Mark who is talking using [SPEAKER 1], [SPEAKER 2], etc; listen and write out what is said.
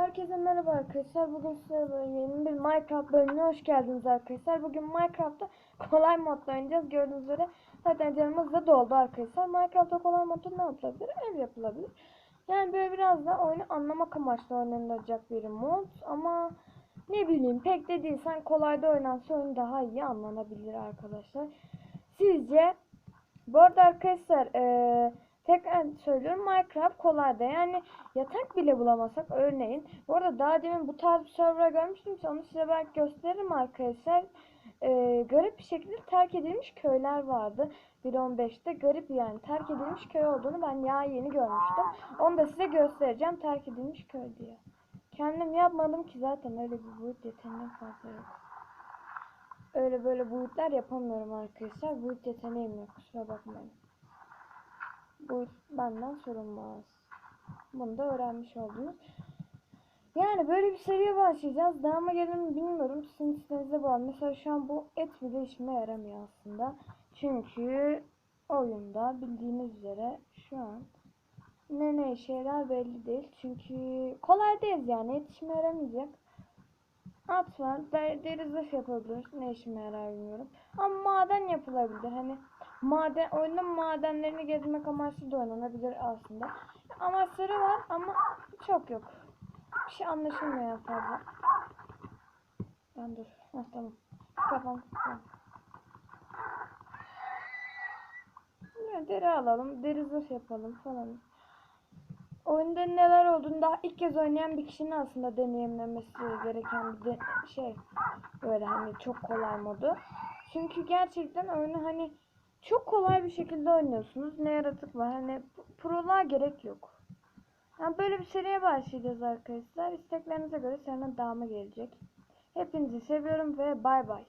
[SPEAKER 1] Herkese merhaba arkadaşlar. Bugün size böyle yeni bir Minecraft bölümüne hoş geldiniz arkadaşlar. Bugün Minecraft'ta kolay modda oynayacağız. Gördüğünüz üzere zaten canımız da doldu arkadaşlar. Minecraft'ta kolay modda ne yapılabilir? Ev yapılabilir. Yani böyle biraz da oyunu anlamak amaçlı oynanacak bir mod. Ama ne bileyim pek de değil. Sen kolayda oynansa oyun daha iyi anlanabilir arkadaşlar. Sizce bu arada arkadaşlar eee tekrar söylüyorum Minecraft kolayda yani yatak bile bulamasak örneğin. Bu arada daha demin bu tarz bir server görmüştüm onu size belki gösteririm arkadaşlar. Eee, garip bir şekilde terk edilmiş köyler vardı. 1.15'te garip yani terk edilmiş köy olduğunu ben ya yeni görmüştüm. Onu da size göstereceğim terk edilmiş köy diye. Kendim yapmadım ki zaten öyle bir boyut yeteneğim fazla yok. Öyle böyle boyutlar yapamıyorum arkadaşlar. Boyut yeteneğim yok kusura bakmayın. Bu benden sorulmaz. Bunu da öğrenmiş oldunuz. Yani böyle bir seriye başlayacağız. Daha mı gelir mi bilmiyorum. Sizin isteğinize bağlı. Mesela şu an bu et bile işime yaramıyor aslında. Çünkü oyunda bildiğiniz üzere şu an ne ne işe yarar belli değil. Çünkü kolaydayız yani. Et işime yaramayacak. At var. Der, yapabilir. Ne işime yarar bilmiyorum. Ama maden yapılabilir. Hani maden oyunun madenlerini gezmek amaçlı da oynanabilir aslında. Amaçları var ama çok yok. Bir şey anlaşılmıyor fazla. Ben dur. Heh, tamam. Kafam. Tamam. Deri alalım. Deri zırh yapalım falan. Oyunda neler olduğunu daha ilk kez oynayan bir kişinin aslında deneyimlemesi gereken bir de şey böyle hani çok kolay modu. Çünkü gerçekten oyunu hani çok kolay bir şekilde oynuyorsunuz. Ne yaratık var hani proluğa gerek yok. Yani böyle bir seriye başlayacağız arkadaşlar. İsteklerinize göre serinin devamı gelecek. Hepinizi seviyorum ve bay bay.